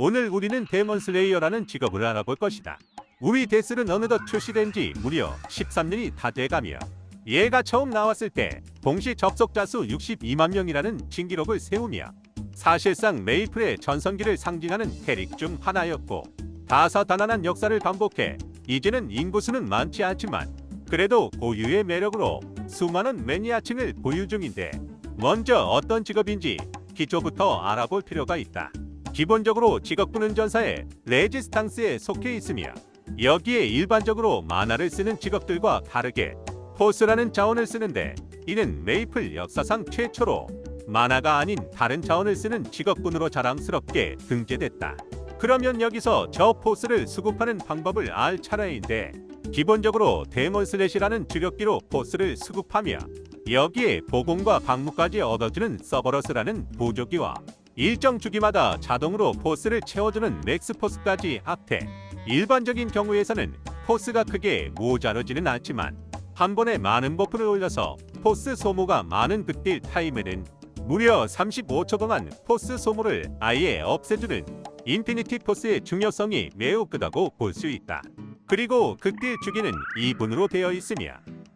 오늘 우리는 데몬 슬레이어라는 직업을 알아볼 것이다. 우리 데스는 어느덧 출시된 지 무려 13년이 다 돼가며 얘가 처음 나왔을 때 동시 접속자 수 62만 명이라는 신기록을 세우며 사실상 메이플의 전성기를 상징하는 캐릭 중 하나였고 다사다난한 역사를 반복해 이제는 인구수는 많지 않지만 그래도 고유의 매력으로 수많은 매니아층을 보유 중인데 먼저 어떤 직업인지 기초부터 알아볼 필요가 있다. 기본적으로 직업군은 전사의 레지스탕스에 속해 있으며 여기에 일반적으로 만화를 쓰는 직업들과 다르게 포스라는 자원을 쓰는데 이는 메이플 역사상 최초로 만화가 아닌 다른 자원을 쓰는 직업군으로 자랑스럽게 등재됐다. 그러면 여기서 저 포스를 수급하는 방법을 알 차례인데 기본적으로 데몬 슬래시라는 주력기로 포스를 수급하며 여기에 보공과 방무까지 얻어주는 서버러스라는 보조기와 일정 주기마다 자동으로 포스를 채워주는 맥스 포스까지 합해 일반적인 경우에서는 포스가 크게 모자르지는 않지만 한 번에 많은 버프를 올려서 포스 소모가 많은 극딜 타임에는 무려 35초 동안 포스 소모를 아예 없애주는 인피니티 포스의 중요성이 매우 크다고 볼 수 있다. 그리고 극딜 주기는 2분으로 되어 있으며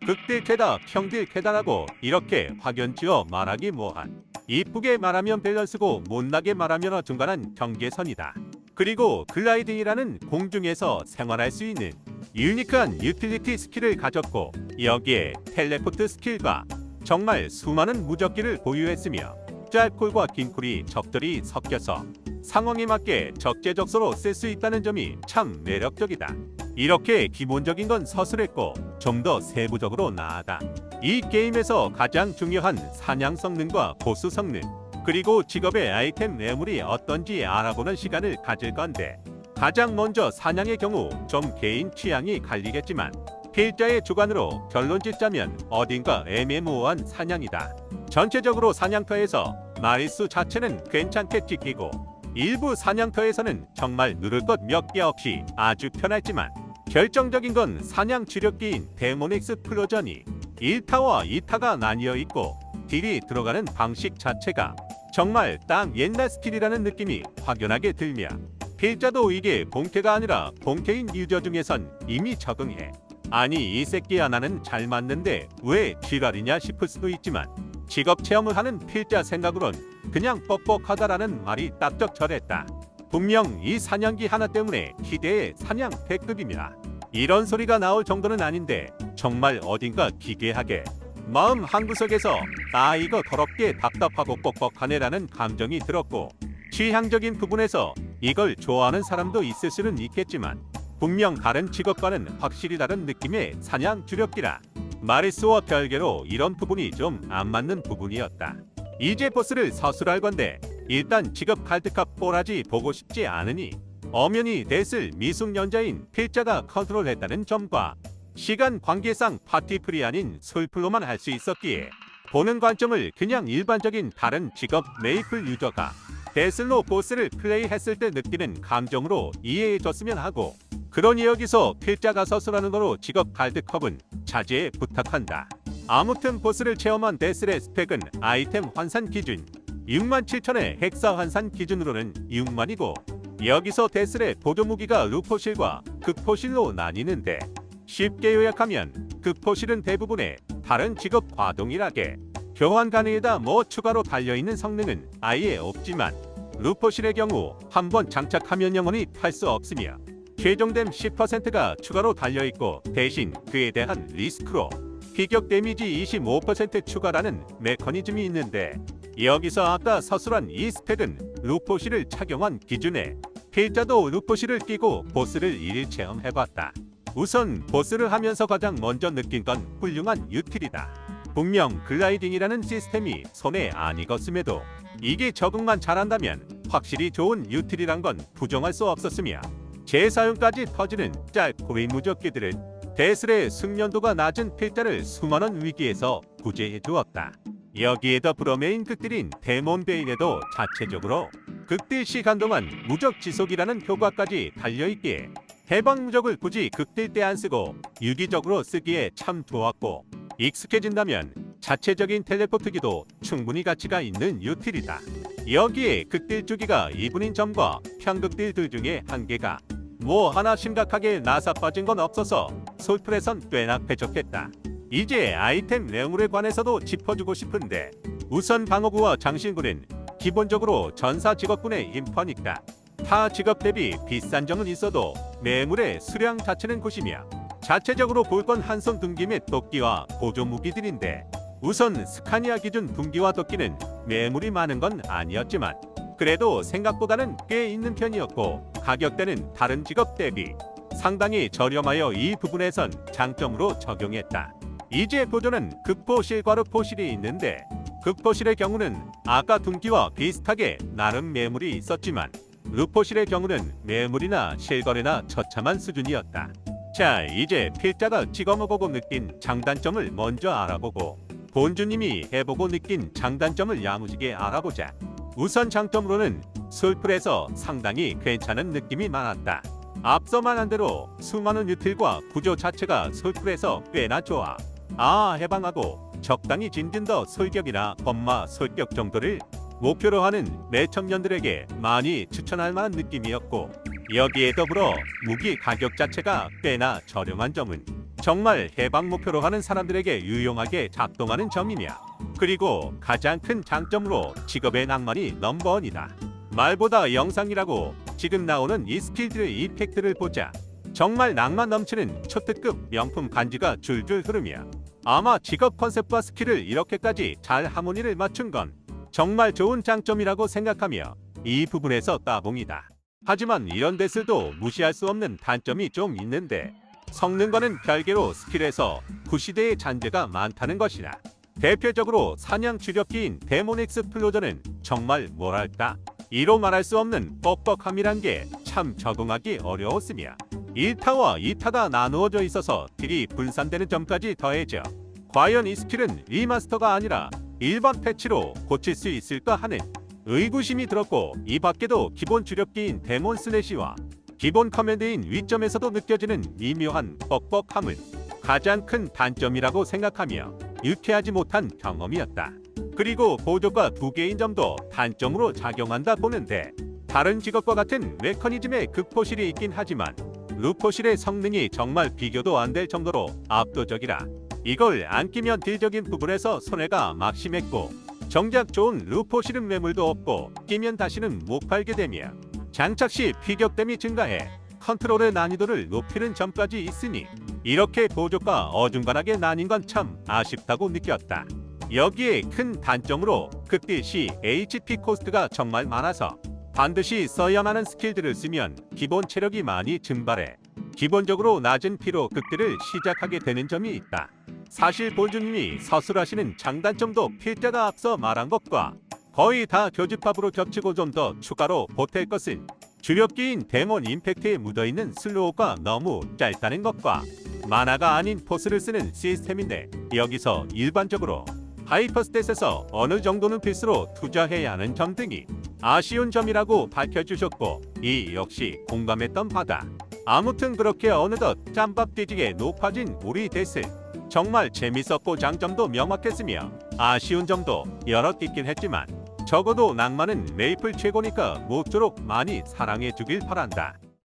극딜 캐다, 평딜 캐다라고 이렇게 확연지어 말하기 뭐한 이쁘게 말하면 밸런스고 못나게 말하면 어중간한 경계선이다. 그리고 글라이딩이라는 공중에서 생활할 수 있는 유니크한 유틸리티 스킬을 가졌고 여기에 텔레포트 스킬과 정말 수많은 무적기를 보유했으며 짤콜과 긴콜이 적절히 섞여서 상황에 맞게 적재적소로 쓸 수 있다는 점이 참 매력적이다. 이렇게 기본적인 건 서술했고 좀 더 세부적으로 나아가 이 게임에서 가장 중요한 사냥 성능과 보스 성능 그리고 직업의 아이템 매물이 어떤지 알아보는 시간을 가질 건데 가장 먼저 사냥의 경우 좀 개인 취향이 갈리겠지만 필자의 주관으로 결론 짓자면 어딘가 애매모호한 사냥이다. 전체적으로 사냥터에서 마리수 자체는 괜찮게 찍히고 일부 사냥터에서는 정말 누를 것 몇 개 없이 아주 편했지만 결정적인 건 사냥 주력기인 데모닉스 플로전이 1타와 2타가 나뉘어 있고 딜이 들어가는 방식 자체가 정말 딱 옛날 스킬이라는 느낌이 확연하게 들며 필자도 이게 본캐가 아니라 본캐인 유저 중에선 이미 적응해 아니 이 새끼 하나는 잘 맞는데 왜 지랄이냐 싶을 수도 있지만 직업 체험을 하는 필자 생각으론 그냥 뻑뻑하다라는 말이 딱 적절했다. 분명 이 사냥기 하나 때문에 희대의 사냥 패급입니다. 이런 소리가 나올 정도는 아닌데 정말 어딘가 기괴하게 마음 한구석에서 아 이거 더럽게 답답하고 뻑뻑하네라는 감정이 들었고 취향적인 부분에서 이걸 좋아하는 사람도 있을 수는 있겠지만 분명 다른 직업과는 확실히 다른 느낌의 사냥 주력기라 마리스와 별개로 이런 부분이 좀 안 맞는 부분이었다. 이제 보스를 서술할 건데 일단 직업 칼드캅 뽀라지 보고 싶지 않으니 엄연히 넷을 미숙년자인 필자가 컨트롤했다는 점과 시간 관계상 파티 프리 아닌 솔플로만 할 수 있었기에 보는 관점을 그냥 일반적인 다른 직업 메이플 유저가 데슬로 보스를 플레이했을 때 느끼는 감정으로 이해해줬으면 하고 그러니 여기서 필자가 서술하는 거로 직업 갈드컵은 자제에 부탁한다. 아무튼 보스를 체험한 데슬의 스펙은 아이템 환산 기준 67,000의 헥사 환산 기준으로는 6만이고 여기서 데슬의 보조 무기가 루포실과 극포실로 나뉘는데 쉽게 요약하면 극포실은 대부분의 다른 직업 과 동일하게 교환 가능이다 뭐 추가로 달려있는 성능은 아예 없지만 루포실의 경우 한 번 장착하면 영원히 팔 수 없으며 최종됨 10%가 추가로 달려있고 대신 그에 대한 리스크로 피격 데미지 25% 추가라는 메커니즘이 있는데 여기서 아까 서술한 이 스펙은 루포실을 착용한 기준에 필자도 루포실을 끼고 보스를 일일 체험해봤다. 우선 보스를 하면서 가장 먼저 느낀 건 훌륭한 유틸이다. 분명 글라이딩이라는 시스템이 손에 안 익었음에도 이게 적응만 잘한다면 확실히 좋은 유틸이란 건 부정할 수 없었으며 재사용까지 터지는 짧고 의 무적기들은 데슬의 숙련도가 낮은 필자를 수많은 위기에서 구제해 주었다. 여기에 더불어 메인 극딜인 데몬 베인에도 자체적으로 극딜 시간 동안 무적 지속이라는 효과까지 달려있기에 해방 무적을 굳이 극딜 때 안 쓰고 유기적으로 쓰기에 참 좋았고 익숙해진다면 자체적인 텔레포트기도 충분히 가치가 있는 유틸이다. 여기에 극딜 주기가 2분인 점과 평극딜들 중에 한계가 뭐 하나 심각하게 나사 빠진 건 없어서 솔플에선 꽤나 쾌적했다. 이제 아이템 내용물에 관해서도 짚어주고 싶은데 우선 방어구와 장신구는 기본적으로 전사 직업군의 인퍼니까 타 직업 대비 비싼 점은 있어도 매물의 수량 자체는 굿이며 자체적으로 볼 건 한손 둔기 및 도끼와 보조 무기들인데 우선 스카니아 기준 둔기와 도끼는 매물이 많은 건 아니었지만 그래도 생각보다는 꽤 있는 편이었고 가격대는 다른 직업 대비 상당히 저렴하여 이 부분에선 장점으로 적용했다. 이제 보조는 극포 실과르 포실이 있는데 극포실의 경우는 아까 둔기와 비슷하게 나름 매물이 있었지만 루포실의 경우는 매물이나 실거래나 처참한 수준이었다. 자, 이제 필자가 찍어먹어보고 느낀 장단점을 먼저 알아보고 본주님이 해보고 느낀 장단점을 야무지게 알아보자. 우선 장점으로는 솔플에서 상당히 괜찮은 느낌이 많았다. 앞서 말한 대로 수많은 유틸과 구조 자체가 솔플에서 꽤나 좋아. 아 해방하고 적당히 진진 더 솔격이나 범마 솔격 정도를 목표로 하는 매청년들에게 많이 추천할 만한 느낌이었고 여기에 더불어 무기 가격 자체가 꽤나 저렴한 점은 정말 해방 목표로 하는 사람들에게 유용하게 작동하는 점이며 그리고 가장 큰 장점으로 직업의 낭만이 넘버원이다. 말보다 영상이라고 지금 나오는 이 스킬들의 이펙트를 보자 정말 낭만 넘치는 초특급 명품 반지가 줄줄 흐르며 아마 직업 컨셉과 스킬을 이렇게까지 잘 하모니를 맞춘 건 정말 좋은 장점이라고 생각하며 이 부분에서 따봉이다. 하지만 이런 데스도 무시할 수 없는 단점이 좀 있는데 성능과는 별개로 스킬에서 구시대의 잔재가 많다는 것이다. 대표적으로 사냥 주력기인 데몬 엑스플로저는 정말 뭐랄까 이로 말할 수 없는 뻑뻑함이란 게 참 적응하기 어려웠으며 1타와 2타가 나누어져 있어서 딜이 분산되는 점까지 더해져 과연 이 스킬은 리마스터가 아니라 일반 패치로 고칠 수 있을까 하는 의구심이 들었고 이 밖에도 기본 주력기인 데몬 슬래시와 기본 커맨드인 위점에서도 느껴지는 미묘한 뻑뻑함은 가장 큰 단점이라고 생각하며 유쾌하지 못한 경험이었다. 그리고 보조가 두 개인 점도 단점으로 작용한다 보는데 다른 직업과 같은 메커니즘의 극포실이 있긴 하지만 루포실의 성능이 정말 비교도 안 될 정도로 압도적이라 이걸 안 끼면 딜적인 부분에서 손해가 막심했고 정작 좋은 루포실은 매물도 없고 끼면 다시는 못 팔게 되며 장착 시 피격됨이 증가해 컨트롤의 난이도를 높이는 점까지 있으니 이렇게 보조가 어중간하게 나뉜 건 참 아쉽다고 느꼈다. 여기에 큰 단점으로 극딜 시 HP 코스트가 정말 많아서 반드시 써야만 하는 스킬들을 쓰면 기본 체력이 많이 증발해 기본적으로 낮은 피로 극딜을 시작하게 되는 점이 있다. 사실 본주님이 서술하시는 장단점도 필자가 앞서 말한 것과 거의 다 교집합으로 겹치고 좀 더 추가로 보탤 것은 주력기인 데몬 임팩트에 묻어있는 슬로우가 너무 짧다는 것과 만화가 아닌 포스를 쓰는 시스템인데 여기서 일반적으로 하이퍼스탯에서 어느 정도는 필수로 투자해야 하는 점 등이 아쉬운 점이라고 밝혀주셨고 이 역시 공감했던 바다. 아무튼 그렇게 어느덧 짬밥 뒤지게 높아진 우리 데스 정말 재밌었고 장점도 명확했으며 아쉬운 점도 여럿 있긴 했지만 적어도 낭만은 메이플 최고니까 모쪼록 많이 사랑해 주길 바란다.